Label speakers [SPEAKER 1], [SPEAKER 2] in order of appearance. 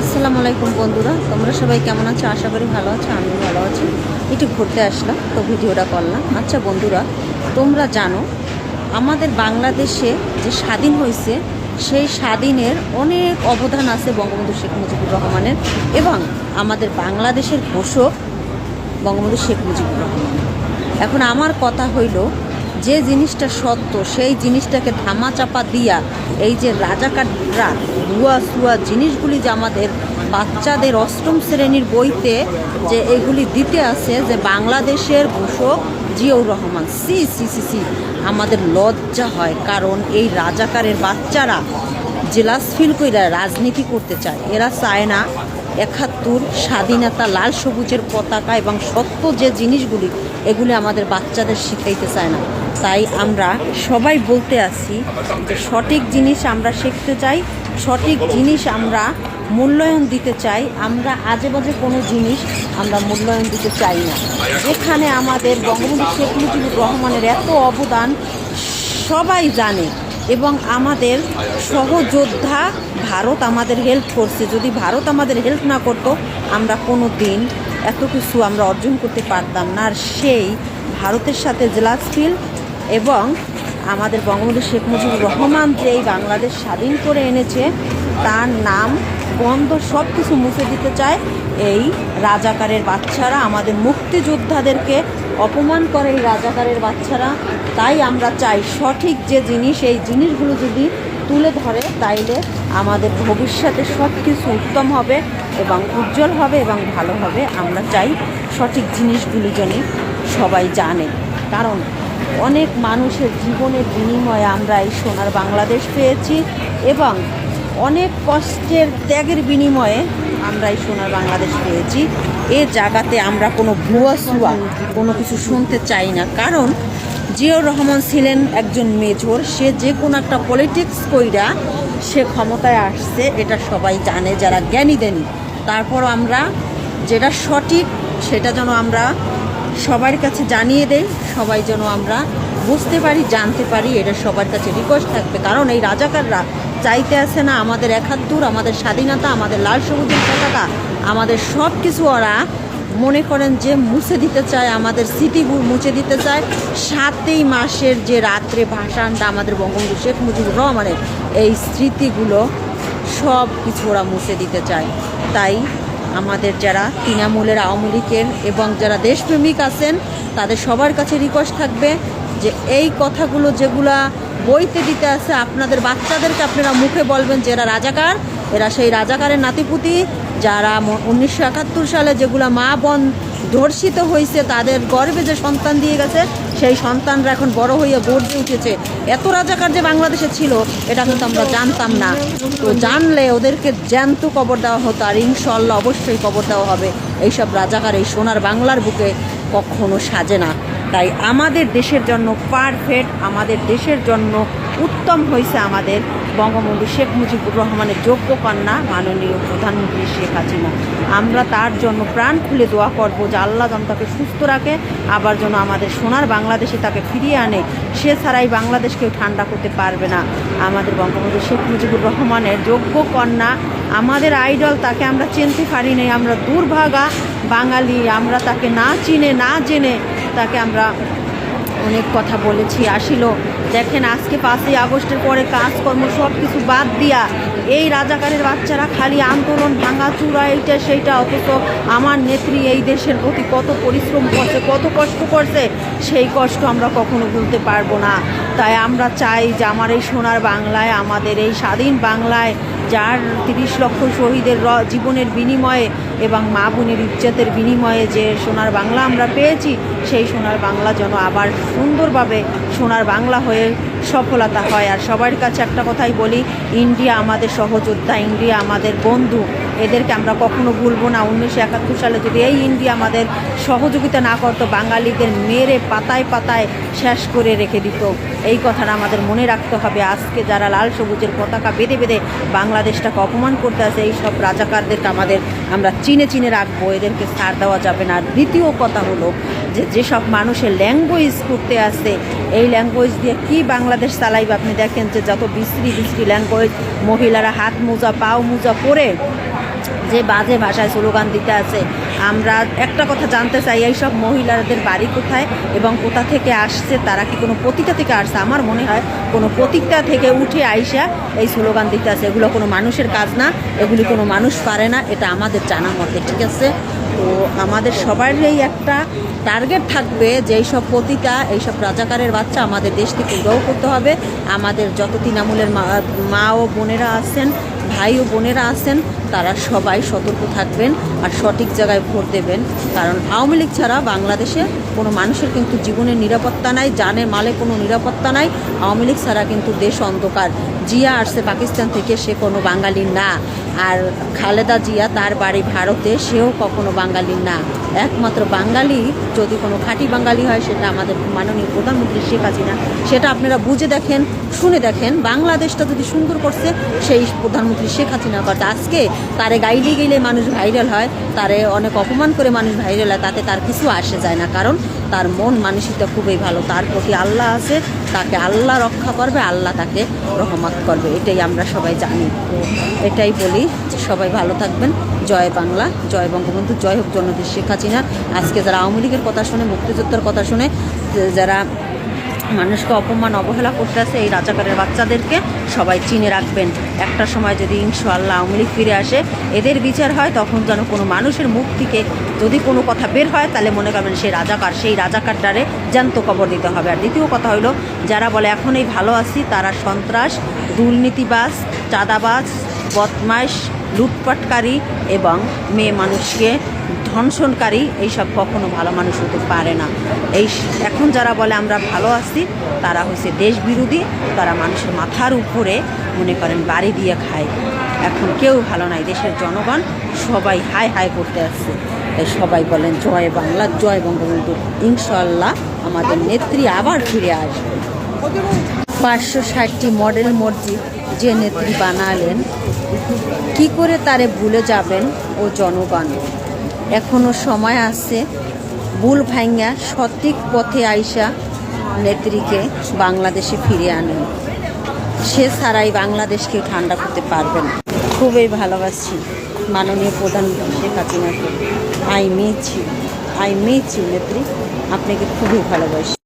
[SPEAKER 1] আসসালামু আলাইকুম বন্ধুরা, তোমরা সবাই কেমন আছো? আশা করি ভালো আছো, আমিও ভালো আছি। একটু ঘুরতে আসলাম, তো ভিডিওটা করলাম। আচ্ছা বন্ধুরা, তোমরা জানো, আমাদের বাংলাদেশে যে স্বাধীন হয়েছে, সেই স্বাধীনের অনেক অবদান আছে বঙ্গবন্ধু শেখ মুজিবুর রহমানের এবং আমাদের বাংলাদেশের ঘোষক বঙ্গবন্ধু শেখ মুজিবুর রহমান। এখন আমার কথা হইল যে জিনিসটা সত্য, সেই জিনিসটাকে ধামাচাপা দিয়া এই যে রাজাকাররা ভুয়া সুয়া জিনিসগুলি যে আমাদের বাচ্চাদের অষ্টম শ্রেণির বইতে যে এগুলি দিতে আছে, যে বাংলাদেশের ঘোষক জিয়াউর রহমান, সি সি সি সি, আমাদের লজ্জা হয়। কারণ এই রাজাকারের বাচ্চারা জেলাস ফিল কইরা রাজনীতি করতে চায়। এরা চায় না একাত্তর, স্বাধীনতা, লাল সবুজের পতাকা এবং সত্য যে জিনিসগুলি, এগুলি আমাদের বাচ্চাদের শিখাইতে চায় না। তাই আমরা সবাই বলতে আছি যে সঠিক জিনিস আমরা শিখতে চাই, সঠিক জিনিস আমরা মূল্যায়ন দিতে চাই, আমরা আজে বাজে কোনো জিনিস আমরা মূল্যায়ন দিতে চাই না। যেখানে আমাদের বঙ্গবন্ধু শেখ মুজিবুর রহমানের এত অবদান সবাই জানে এবং আমাদের সহযোদ্ধা ভারত আমাদের হেল্প করছে। যদি ভারত আমাদের হেল্প না করতো, আমরা কোনো দিন এত কিছু আমরা অর্জন করতে পারতাম না। আর সেই ভারতের সাথে জেলাসফিল এবং আমাদের বঙ্গবন্ধু শেখ মুজিবুর রহমান যে এই বাংলাদেশ স্বাধীন করে এনেছে, তার নাম বন্ধ সব কিছু মুছে দিতে চায়। এই রাজাকারের বাচ্চারা, আমাদের মুক্তিযোদ্ধাদেরকে অপমান করে এই রাজাকারের বাচ্চারা। তাই আমরা চাই সঠিক যে জিনিস, এই জিনিসগুলো যদি তুলে ধরে, তাইলে আমাদের ভবিষ্যতে সব কিছু উত্তম হবে এবং উজ্জ্বল হবে এবং ভালো হবে। আমরা চাই সঠিক জিনিসগুলি যেন সবাই জানে। কারণ অনেক মানুষের জীবনের বিনিময়ে আমরা এই সোনার বাংলাদেশ পেয়েছি এবং অনেক কষ্টের ত্যাগের বিনিময়ে আমরা এই সোনার বাংলাদেশ পেয়েছি। এ জায়গাতে আমরা কোনো ভুয়া সুয়া, কোনো কিছু শুনতে চাই না। কারণ জিয়াউর রহমান ছিলেন একজন মেজর, সে যে কোনো একটা পলিটিক্স কইরা সে ক্ষমতায় আসছে, এটা সবাই জানে, যারা জ্ঞানী দেনি তারপর আমরা যেটা সঠিক, সেটা যেন আমরা সবার কাছে জানিয়ে দেই, সবাই যেন আমরা বুঝতে পারি, জানতে পারি, এটা সবার কাছে রিকোয়েস্ট থাকবে। কারণ এই রাজাকাররা চাইতে আসে না আমাদের একাত্তর, আমাদের স্বাধীনতা, আমাদের লাল সবুজের পতাকা, আমাদের সব কিছু ওরা মনে করেন যে মুছে দিতে চায়, আমাদের স্মৃতিগুলো মুছে দিতে চায়। সাতই মাসের যে রাত্রে ভাষণটা আমাদের বঙ্গবন্ধু শেখ মুজিবুর রহমানের এই স্মৃতিগুলো সব কিছু ওরা মুছে দিতে চায়। তাই আমাদের যারা তৃণমূলের আওয়ামী লীগের এবং যারা দেশপ্রেমিক আছেন, তাদের সবার কাছে রিকোয়েস্ট থাকবে যে এই কথাগুলো যেগুলা বইতে দিতে আছে, আপনাদের বাচ্চাদেরকে আপনারা মুখে বলবেন যে এরা রাজাকার, এরা সেই রাজাকারের নাতিপুতি, যারা উনিশশো একাত্তর সালে যেগুলা মা বোন ধর্ষিত হয়েছে তাদের গর্বে যে সন্তান দিয়ে গেছে সেই সন্তানরা এখন বড় হয়ে গর্জে উঠেছে। এত রাজাকার যে বাংলাদেশে ছিল, এটা কিন্তু আমরা জানতাম না। তো জানলে ওদেরকে জ্যান্ত কবর দেওয়া হতো, আর ইনশাল্লাহ অবশ্যই কবর দেওয়া হবে। এইসব রাজাকার এই সোনার বাংলার বুকে কখনো সাজে না। তাই আমাদের দেশের জন্য পারফেক্ট আমাদের দেশের জন্য উত্তম হয়েছে আমাদের বঙ্গবন্ধু শেখ মুজিবুর রহমানের যোগ্য কন্যা মাননীয় প্রধানমন্ত্রী শেখ হাসিনা। আমরা তার জন্য প্রাণ খুলে দোয়া করব যে আল্লাহ যেন তাকে সুস্থ রাখে, আবার যেন আমাদের সোনার বাংলাদেশে তাকে ফিরিয়ে আনে। সে ছাড়াই বাংলাদেশ কেউ ঠান্ডা করতে পারবে না। আমাদের বঙ্গবন্ধু শেখ মুজিবুর রহমানের যোগ্য কন্যা, আমাদের আইডল তাকে আমরা চিনতে পারি নাই, আমরা দুর্ভাগা বাঙালি, আমরা তাকে না চিনে, না জেনে তাকে আমরা অনেক কথা বলেছি, আসিল। দেখেন আজকে পাঁচই আগস্টের পরে কাজকর্ম সব কিছু বাদ দিয়া এই রাজাকারের বাচ্চারা খালি আন্দোলন ভাঙা চূড়া এইটা সেইটা অথচ আমার নেত্রী এই দেশের প্রতি কত পরিশ্রম করছে, কত কষ্ট করছে, সেই কষ্ট আমরা কখনো ভুলতে পারব না। তাই আমরা চাই যে আমার এই সোনার বাংলায়, আমাদের এই স্বাধীন বাংলায়, যার তিরিশ লক্ষ শহীদের জীবনের বিনিময়ে এবং মা বোনের ইজ্জতের বিনিময়ে যে সোনার বাংলা আমরা পেয়েছি, সেই সোনার বাংলা যেন আবার সুন্দরভাবে সোনার বাংলা হয়ে সফলতা হয়। আর সবার কাছে একটা কথাই বলি, ইন্ডিয়া আমাদের সহযোদ্ধা, ইন্ডিয়া আমাদের বন্ধু। এদেরকে আমরা কখনো ভুলবো না। উনিশশো একাত্তর সালে যদি এই ইন্ডিয়া আমাদের সহযোগিতা না করতো, বাঙালিদের মেরে পাতায় পাতায় শেষ করে রেখে দিত। এই কথাটা আমাদের মনে রাখতে হবে। আজকে যারা লাল সবুজের পতাকা বেঁধে বেঁধে বাংলাদেশটাকে অপমান করতে আসে, এই সব রাজাকারদেরকে আমাদের আমরা চিনে চিনে রাখব। এদেরকে ছাড় দেওয়া যাবে না। আর দ্বিতীয় কথা হলো যে যেসব মানুষের ল্যাঙ্গুয়েজ করতে আসে, এই ল্যাঙ্গুয়েজ দিয়ে কি বাংলাদেশ চালাইবে? আপনি দেখেন যে যত বিশ্রী বিশ্রী ল্যাঙ্গুয়েজ মহিলারা হাত মোজা, পাও মোজা পরে যে বাজে ভাষায় স্লোগান দিতে আছে। আমরা একটা কথা জানতে চাই এই সব মহিলাদের বাড়ি কোথায় এবং কোথা থেকে আসছে, তারা কি কোনো প্রতিটা থেকে আসছে? আমার মনে হয় কোনো প্রতিটা থেকে উঠে আইসা এই স্লোগান দিতে আছে। এগুলো কোনো মানুষের কাজ না, এগুলি কোনো মানুষ পারে না, এটা আমাদের জানা মতে, ঠিক আছে? তো আমাদের সবারই একটা টার্গেট থাকবে যে এইসব প্রতিটা এইসব রাজাকারের বাচ্চা আমাদের দেশ থেকে উদ্ধার করতে হবে। আমাদের যত তৃণমূলের মা ও বোনেরা আছেন, ভাই ও বোনেরা আছেন তারা সবাই সতর্ক থাকবেন আর সঠিক জায়গায় ভোট দেবেন। কারণ আওয়ামী লীগ ছাড়া বাংলাদেশে কোনো মানুষের কিন্তু জীবনের নিরাপত্তা নাই, জানে মালে কোনো নিরাপত্তা নাই। আওয়ামী লীগ ছাড়া কিন্তু দেশ অন্ধকার। জিয়া আসছে পাকিস্তান থেকে, সে কোনো বাঙালি না। আর খালেদা জিয়া তার বাড়ি ভারতে, সেও কখনো বাঙালি না। একমাত্র বাঙালি, যদি কোনো খাঁটি বাঙালি হয়, সেটা আমাদের মাননীয় প্রধানমন্ত্রী শেখ হাসিনা। সেটা আপনারা বুঝে দেখেন, শুনে দেখেন। বাংলাদেশটা যদি সুন্দর করছে, সেই প্রধানমন্ত্রী শেখ হাসিনা। করছে আজকে তারে গাইলে গেলে মানুষ ভাইরাল হয়, তারে অনেক অপমান করে মানুষ ভাইরাল হয়, তাতে তার কিছু আসে যায় না। কারণ তার মন মানসিকতা খুবই ভালো, তার প্রতি আল্লাহ আছে, তাকে আল্লাহ রক্ষা করবে, আল্লাহ তাকে রহমত করবে। এটাই আমরা সবাই জানি। এটাই বলি যে সবাই ভালো থাকবেন। জয় বাংলা, জয় বঙ্গবন্ধু, জয় হোক জননেত্রী শেখ হাসিনা। আজকে যারা আওয়ামী লীগের কথা শুনে, মুক্তিযুদ্ধের কথা শুনে, যারা মানুষকে অপমান, অবহেলা করতে আছে এই রাজাকারের বাচ্চাদেরকে। সবাই চিনে রাখবেন। একটা সময় যদি ইনশাআল্লাহ আওয়ামী লীগ ফিরে আসে, এদের বিচার হয়, তখন যেন কোনো মানুষের মুখ থেকে যদি কোনো কথা বের হয়, তাহলে মনে করবেন সেই রাজাকার, সেই রাজাকারটারে জ্যান্ত কবর দিতে হবে। আর দ্বিতীয় কথা হলো যারা বলে এখন এই ভালো আছি তারা সন্ত্রাস, দুর্নীতিবাজ, চাঁদাবাজ, বদমাইশ লুটপাটকারী এবং মেয়ে মানুষকে ধনসনকারী, এইসব কখনো ভালো মানুষ হতে পারে না। এই এখন যারা বলে আমরা ভালো আছি, তারা হচ্ছে দেশ বিরোধী তারা মানুষের মাথার উপরে মনে করেন বাড়ি দিয়ে খায়। এখন কেউ ভালো নাই, দেশের জনগণ সবাই হাই হাই করতে আসছে। তাই সবাই বলেন, জয় বাংলা, জয় বঙ্গবন্ধু। ইনশাল্লাহ আমাদের নেত্রী আবার ফিরে আসবে। পাঁচশো ষাটটি মডেল মসজিদ যে নেত্রী বানালেন কি করে তারে ভুলে যাবেন ও জনগণ? এখনও সময় আছে, ভুল ভাঙ্গা সঠিক পথে আইসা নেত্রীকে বাংলাদেশে ফিরিয়ে আনেন। সে ছাড়াই বাংলাদেশকে ঠান্ডা করতে পারবেন। খুবই ভালোবাসি মাননীয় প্রধানমন্ত্রী হাসিনাকে। আই ইউ আই ইউ নেত্রী। আপনাকে খুবই ভালোবাসি।